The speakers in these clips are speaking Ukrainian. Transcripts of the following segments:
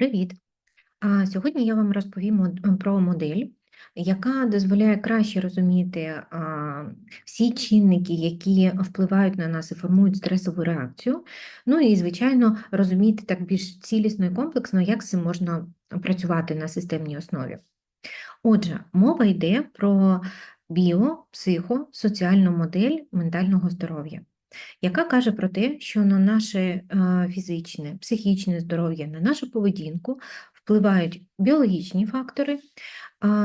Привіт! Сьогодні я вам розповім про модель, яка дозволяє краще розуміти всі чинники, які впливають на нас і формують стресову реакцію. Ну і, звичайно, розуміти так більш цілісно і комплексно, як цим можна працювати на системній основі. Отже, мова йде про біо, психо, соціальну модель ментального здоров'я яка каже про те, що на наше е, фізичне, психічне здоров'я, на нашу поведінку впливають біологічні фактори,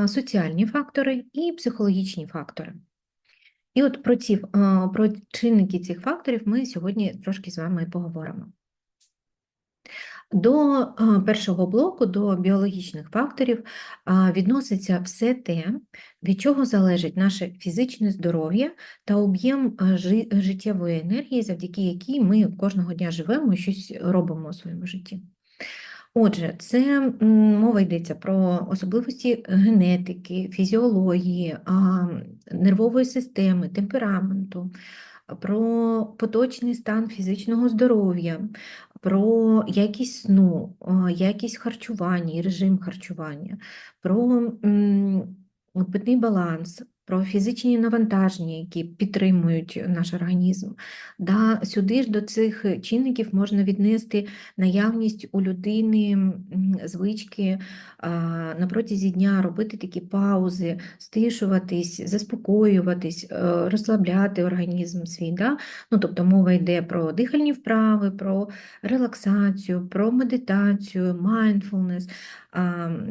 соціальні фактори і психологічні фактори. І от про ці про чинники цих факторів ми сьогодні трошки з вами поговоримо. До першого блоку, до біологічних факторів, відноситься все те, від чого залежить наше фізичне здоров'я та об'єм життєвої енергії, завдяки якій ми кожного дня живемо і щось робимо у своєму житті. Отже, це мова йдеться про особливості генетики, фізіології, нервової системи, темпераменту, про поточний стан фізичного здоров'я, про якість сну, якість харчування і режим харчування, про питний баланс, про фізичні навантаження, які підтримують наш організм. Да, сюди ж до цих чинників можна віднести наявність у людини звички на протязі дня робити такі паузи, стишуватись, заспокоюватись, е, розслабляти організм свій. Да? Ну, тобто мова йде про дихальні вправи, про релаксацію, про медитацію, mindfulness,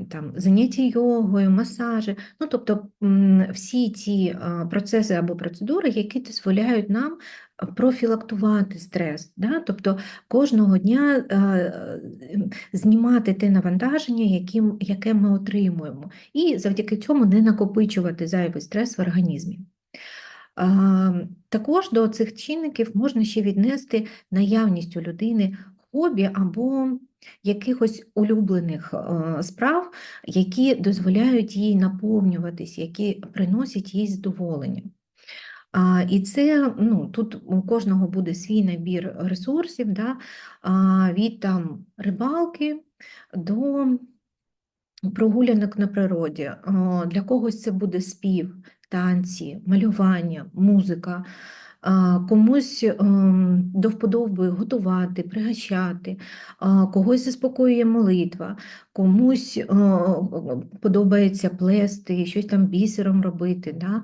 там, заняття йогою, масажі. Ну, тобто всі ці процеси або процедури, які дозволяють нам профілактувати стрес. Да? Тобто кожного дня знімати те навантаження, яким, яке ми отримуємо, і завдяки цьому не накопичувати зайвий стрес в організмі. Також до цих чинників можна ще віднести наявність у людини хобі або якихось улюблених е, справ, які дозволяють їй наповнюватись, які приносять їй задоволення. І це ну, тут у кожного буде свій набір ресурсів, да, від там рибалки до прогулянок на природі. А, Для когось це буде спів, танці, малювання, музика. Комусь ем, до вподоби готувати, пригощати, когось заспокоює молитва, комусь е, подобається плести, щось там бісером робити. Да?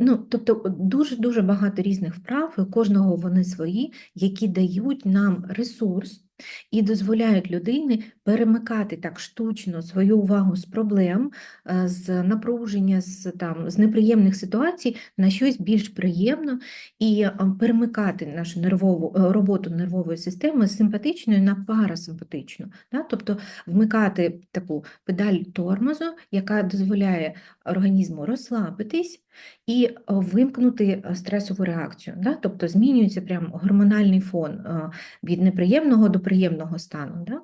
Ну, тобто дуже-дуже багато різних вправ, і кожного вони свої, які дають нам ресурс і дозволяють людині перемикати так штучно свою увагу з проблем, е, з напруження, з, там, з неприємних ситуацій на щось більш приємне і е, перемикати нашу нервову е, роботу нервової системи з симпатичної на парасимпатичну. Да? Тобто вмикати таку педаль тормозу, яка дозволяє організму розслабитись і е, вимкнути е, стресову реакцію. Да? Тобто змінюється прям гормональний фон е, від неприємного до приємного стану. Да?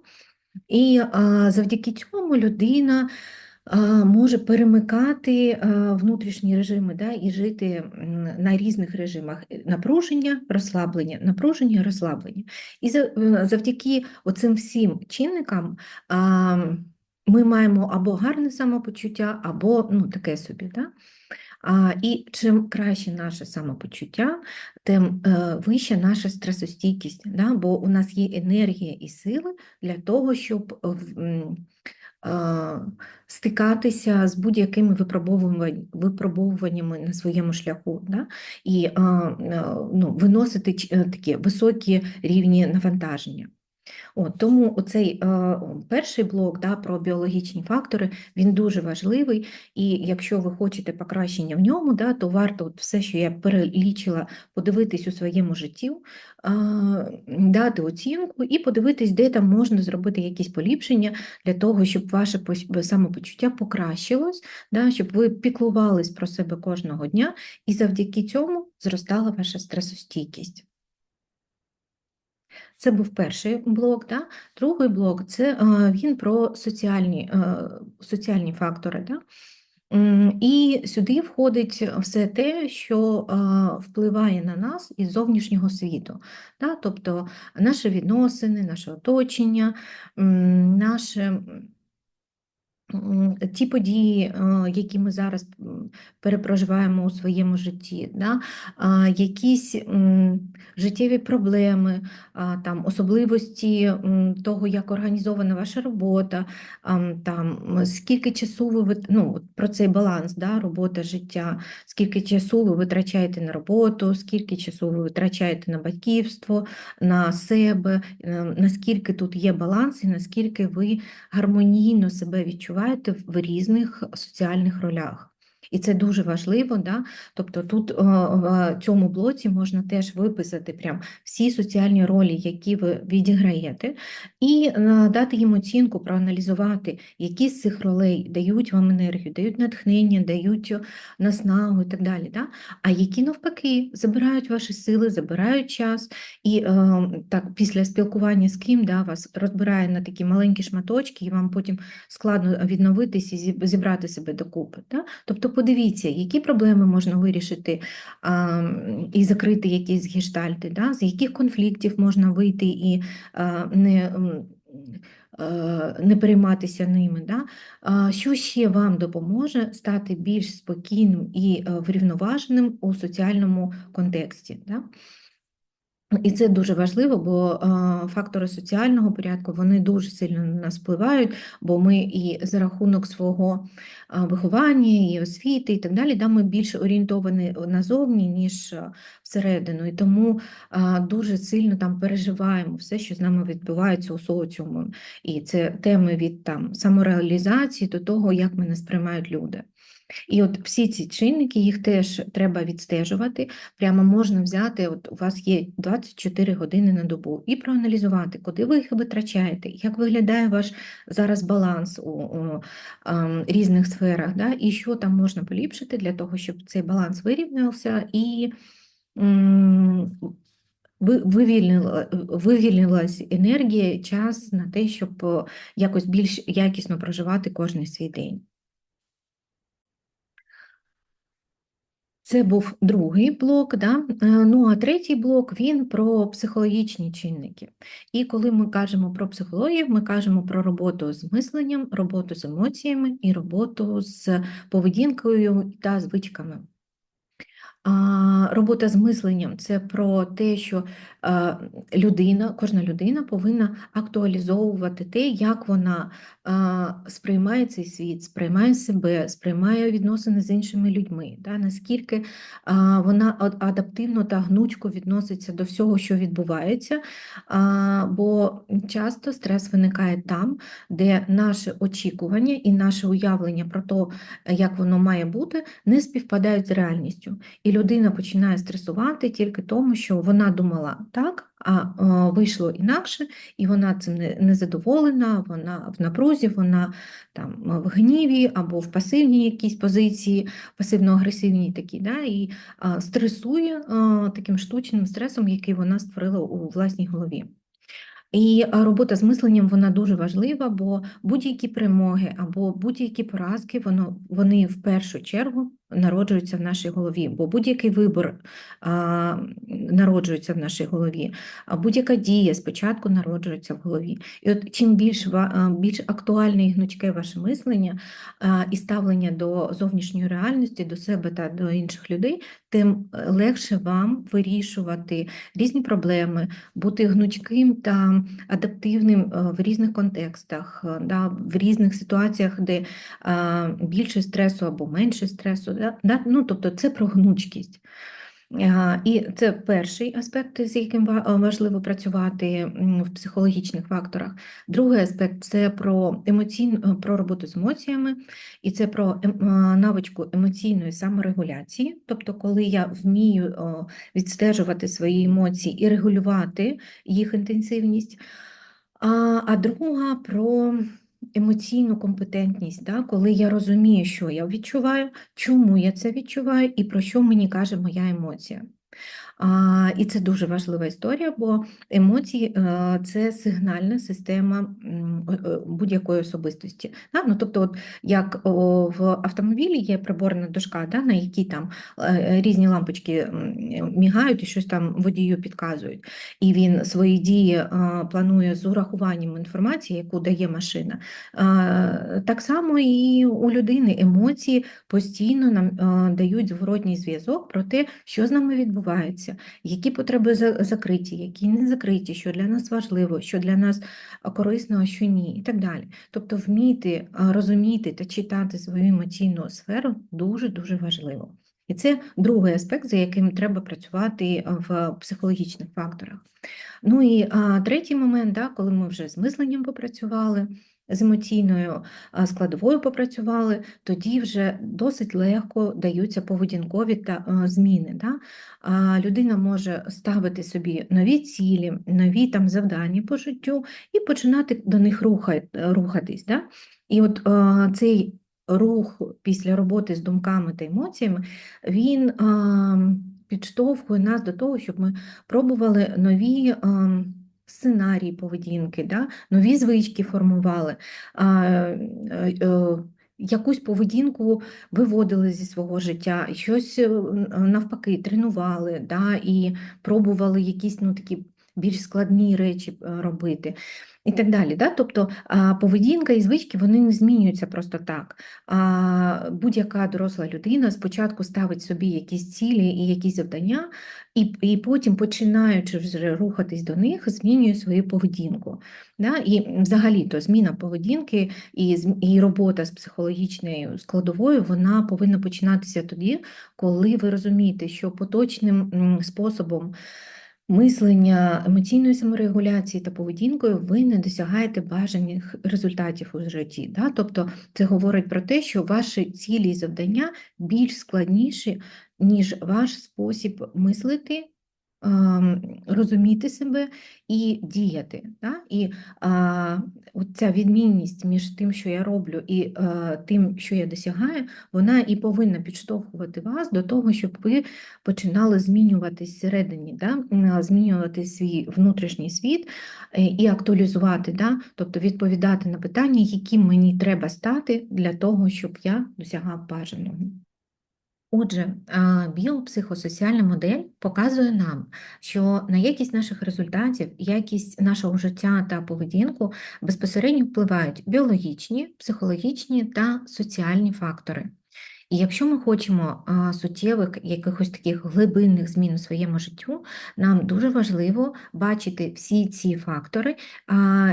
І завдяки цьому людина може перемикати внутрішні режими да, і жити на різних режимах напруження, розслаблення, напруження, розслаблення. І завдяки оцим всім чинникам ми маємо або гарне самопочуття, або ну, таке собі. Да? І чим краще наше самопочуття, тим е, вища наша стресостійкість, да? бо у нас є енергія і сили для того, щоб е, стикатися з будь-якими випробовуваннями на своєму шляху, да? і ну, виносити е, такі високі рівні навантаження. От, тому оцей е, перший блок да, про біологічні фактори, він дуже важливий, і якщо ви хочете покращення в ньому, да, то варто от все, що я перелічила, подивитись у своєму житті, е, дати оцінку і подивитись, де там можна зробити якісь поліпшення для того, щоб ваше самопочуття покращилось, да, щоб ви піклувались про себе кожного дня, і завдяки цьому зростала ваша стресостійкість. Це був перший блок. Да? Другий блок це е, він про соціальні, е, соціальні фактори. Да? І сюди входить все те, що впливає на нас із зовнішнього світу. Да? Тобто наші відносини, наше оточення, наше. Ті події, е, які ми зараз перепроживаємо у своєму житті, да? якісь життєві проблеми, там, особливості того, як організована ваша робота, там, скільки часу ви ну, про цей баланс, да? робота, життя, скільки часу ви витрачаєте на роботу, скільки часу ви витрачаєте на батьківство, на себе, е, наскільки тут є баланс і наскільки ви гармонійно себе відчуваєте в різних соціальних ролях. І це дуже важливо, да? тобто тут е, в цьому блоці можна теж виписати прям всі соціальні ролі, які ви відіграєте, і е, дати їм оцінку, проаналізувати, які з цих ролей дають вам енергію, дають натхнення, дають наснагу і так далі. Да? А які навпаки забирають ваші сили, забирають час, і е, так після спілкування з ким да, вас розбирає на такі маленькі шматочки, і вам потім складно відновитись і зібрати себе докупи. Да? Тобто подивіться, які проблеми можна вирішити а, і закрити якісь гештальти, да? з яких конфліктів можна вийти і а, не. Не перейматися ними, да? Що ще вам допоможе стати більш спокійним і е, врівноваженим у соціальному контексті? Да? І це дуже важливо, бо е, фактори соціального порядку вони дуже сильно на нас впливають, бо ми і за рахунок свого е, виховання, і освіти, і так далі, да, ми більше орієнтовані назовні, ніж е, всередину. І тому дуже сильно там переживаємо все, що з нами відбувається у соціумі. І це теми від там самореалізації до того, як мене сприймають люди. І от всі ці чинники, їх теж треба відстежувати. Прямо можна взяти, от у вас є 24 години на добу, і проаналізувати, куди ви їх витрачаєте, як виглядає ваш зараз баланс у, у ам, різних сферах, да, і що там можна поліпшити для того, щоб цей баланс вирівнявся і м, ви- вивільнилась енергія, час на те, щоб е, якось більш якісно проживати кожний свій день. Це був другий блок, да? Е, ну а третій блок він про психологічні чинники. І коли ми кажемо про психологію, ми кажемо про роботу з мисленням, роботу з емоціями і роботу з поведінкою та звичками. Робота з мисленням це про те, що е, людина, кожна людина повинна актуалізовувати те, як вона е, сприймає цей світ, сприймає себе, сприймає відносини з іншими людьми, да, наскільки е, вона адаптивно та гнучко відноситься до всього, що відбувається. Бо часто стрес виникає там, де наше очікування і наше уявлення про те, як воно має бути, не співпадають з реальністю. І людина починає стресувати тільки тому, що вона думала так, а е, вийшло інакше, і вона цим не, задоволена, вона в напрузі, вона там в гніві або в пасивній якійсь позиції, пасивно-агресивній такі, да, і а, стресує таким штучним стресом, який вона створила у власній голові. І робота з мисленням вона дуже важлива, бо будь-які перемоги або будь-які поразки, воно, вони в першу чергу народжуються в нашій голові, бо будь-який вибор а, народжується в нашій голові, а будь-яка дія спочатку народжується в голові. І от чим більш, більш актуальне і гнучке ваше мислення а, і ставлення до зовнішньої реальності, до себе та до інших людей, тим е, легше вам вирішувати різні проблеми, бути гнучким та адаптивним е, в різних контекстах, е, да, в різних ситуаціях, де більше стресу або менше стресу. Да? Ну, тобто це про гнучкість. І це перший аспект, з яким важливо працювати в психологічних факторах. Другий аспект це про емоційну про роботу з емоціями, і це про ем- навичку емоційної саморегуляції. Тобто, коли я вмію відстежувати свої емоції і регулювати їх інтенсивність. А, а друга про емоційну компетентність, да, коли я розумію, що я відчуваю, чому я це відчуваю і про що мені каже моя емоція. І це дуже важлива історія, бо емоції е, це сигнальна система е, будь-якої особистості. Ну, тобто, от, як в автомобілі є приборна дошка, да, на якій там е, різні лампочки мігають і щось там водію підказують. І він свої дії планує з урахуванням інформації, яку дає машина. Так само і у людини емоції постійно нам дають зворотній зв'язок про те, що з нами відбувається, які потреби закриті, які не закриті, що для нас важливо, що для нас корисно, а що ні, і так далі. Тобто вміти розуміти та читати свою емоційну сферу дуже-дуже важливо. І це другий аспект, за яким треба працювати в психологічних факторах. Ну і а, третій момент, да, коли ми вже з мисленням попрацювали, з емоційною складовою попрацювали, тоді вже досить легко даються поведінкові та зміни. Да? Людина може ставити собі нові цілі, нові там завдання по життю і починати до них рухатись. Да? І от цей рух після роботи з думками та емоціями, він підштовхує нас до того, щоб ми пробували нові. Сценарії поведінки, да? нові звички формували, е, е, якусь поведінку виводили зі свого життя, щось е, навпаки тренували, да? і пробували якісь ну, такі більш складні речі е, робити. І так далі. Да? Тобто поведінка і звички вони не змінюються просто так. Будь-яка доросла людина спочатку ставить собі якісь цілі і якісь завдання, і, і потім, починаючи вже рухатись до них, змінює свою поведінку. Да? І взагалі то зміна поведінки і, і робота з психологічною складовою вона повинна починатися тоді, коли ви розумієте, що поточним способом мислення, емоційної саморегуляції та поведінкою ви не досягаєте бажаних результатів у житті. Да? Тобто це говорить про те, що ваші цілі і завдання більш складніші, ніж ваш спосіб мислити. Ем, Розуміти себе і діяти. Да? І а, ця відмінність між тим, що я роблю, і е, тим, що я досягаю, вона і повинна підштовхувати вас до того, щоб ви починали змінюватись всередині, да? змінювати свій внутрішній світ е, і актуалізувати, да? тобто відповідати на питання, яким мені треба стати для того, щоб я досягав бажаного. Отже, біопсихосоціальна модель показує нам, що на якість наших результатів, якість нашого життя та поведінку безпосередньо впливають біологічні, психологічні та соціальні фактори. І якщо ми хочемо суттєвих якихось таких глибинних змін у своєму життю, нам дуже важливо бачити всі ці фактори,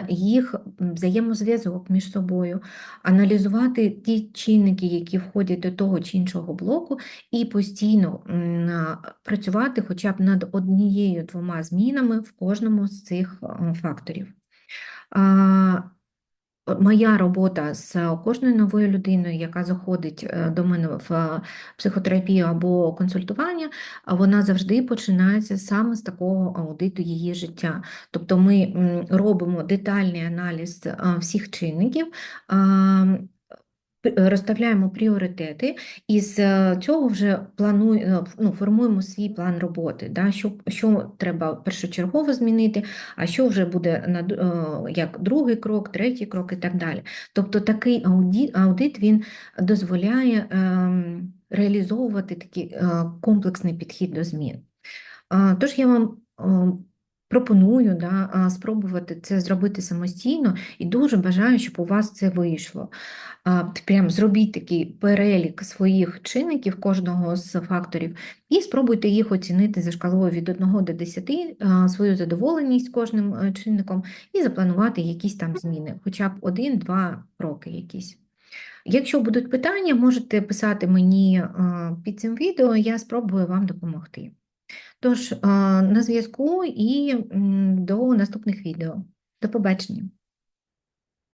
їх взаємозв'язок між собою, аналізувати ті чинники, які входять до того чи іншого блоку, і постійно працювати хоча б над однією-двома змінами в кожному з цих факторів. Моя робота з кожною новою людиною, яка заходить е, до мене в е, психотерапію або консультування, вона завжди починається саме з такого аудиту її життя. Тобто ми робимо детальний аналіз е, всіх чинників. П- Розставляємо пріоритети, і з е, цього вже плануємо, ну, формуємо свій план роботи, да, що, що треба першочергово змінити, а що вже буде на, е, як другий крок, третій крок і так далі. Тобто такий аудит, аудит він дозволяє ем, реалізовувати такий е, комплексний підхід до змін. Тож я вам е, пропоную да, спробувати це зробити самостійно і дуже бажаю, щоб у вас це вийшло. Прям зробіть такий перелік своїх чинників, кожного з факторів, і спробуйте їх оцінити за шкалою від 1 до 10, свою задоволеність кожним е, чинником, і запланувати якісь там зміни, хоча б один-два кроки якісь. Якщо будуть питання, можете писати мені під цим відео, я спробую вам допомогти. Тож, е, на зв'язку і до наступних відео. До побачення.